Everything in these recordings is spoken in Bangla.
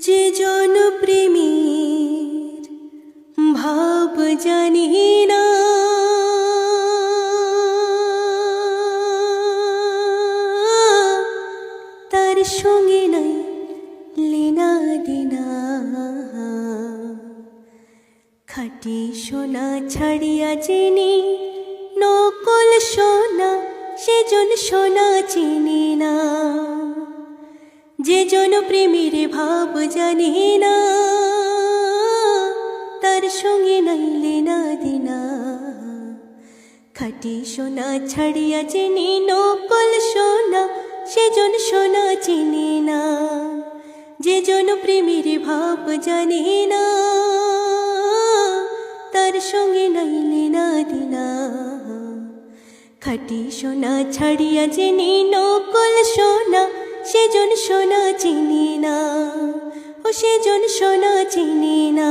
যে জন প্রেমের ভাব জানি না। তার সঙ্গে নাই লেনা দিনা। খাটি সোনা ছাড়িয়া চিনি, নকল সোনা, সেজন সোনা চিনি না। যে জন প্রেমের ভাব জানি না, তার সঙ্গে নাইলে না দিনা। খাটি সোনা ছাড়িয়া চিনি নকল সোনা, সেজন সোনা চিনি না। যে জন প্রেমের ভাব জানি না, তার সঙ্গে নাইলে না দিনা। খাটি সোনা ছাড়িয়া চিনি নকল সোনা সেজন সোনা চিনি না, ও সেজন সোনা চিনি না।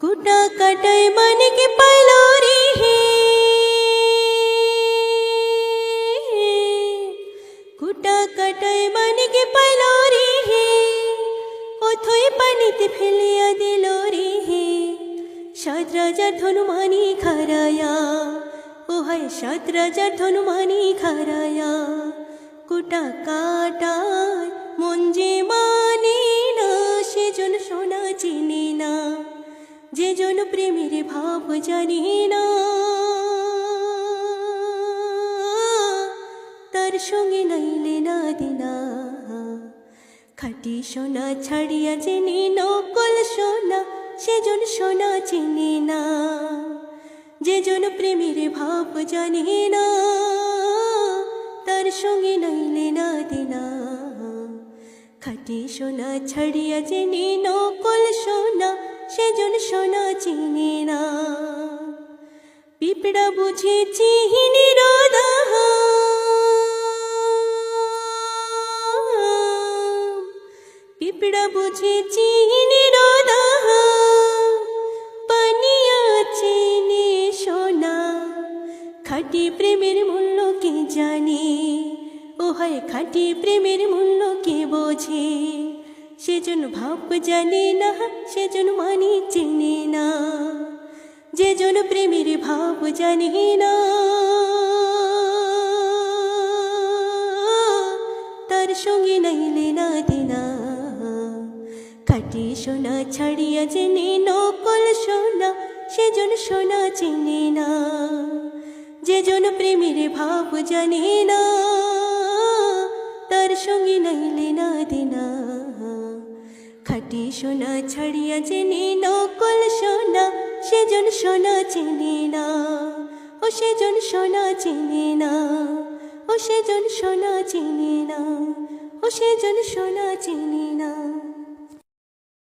কুটা কাটায় মানে কি পাইল রে হে। কুটা কাটায় মানে কি পাইল রে হে। অথই পানিতে ফেলিয়া দিল রে হে। সাত রাজার ধনুমানি খারায়া ও হায়, সাত রাজার ধনুমানি খারায়া কুটা কাটায় মন যে মানে সেজন সোনা চিনি না যে জন প্রেমের ভাব জানি না। তার সঙ্গে নাইলে না দিনা। খাটি সোনা ছাড়িয়া চিনি নকল সোনা, সেজন সোনা চিনি না যে জন প্রেমের ভাব জানি না। সঙ্গে নাইলে না দিনা। খাটি সোনা ছাড়িয়া চিনি নকল সোনা সেজন সোনা চিনি না। পিপড়া বুঝি চিহিনি রোদা পিপড়া বুঝি রোদা পানিয়া চিনি সোনা, খাটি প্রেমের মূল্য কে জানে? ও হয় খাটি প্রেমের মূল্য কে বোঝে? সেজন ভাব জানে না সেজন মানি চেনে না। যে জন প্রেমের ভাব জানে না, তার সঙ্গে নাইলে না দিনা। খাটি সোনা ছাড়িয়া জেনে নকল সোনা সেজন সোনা চেনে না। যে জন প্রেমের ভাব জানে না, তার সঙ্গে নাইলে না দিনা। খাটি সোনা ছাড়িয়া জেনে নকল সোনা সেজন সোনা চেনে না। ও সেজন সোনা চেনে না, ও সেজন সোনা চেনে না, ও সেজন সোনা চেনে না।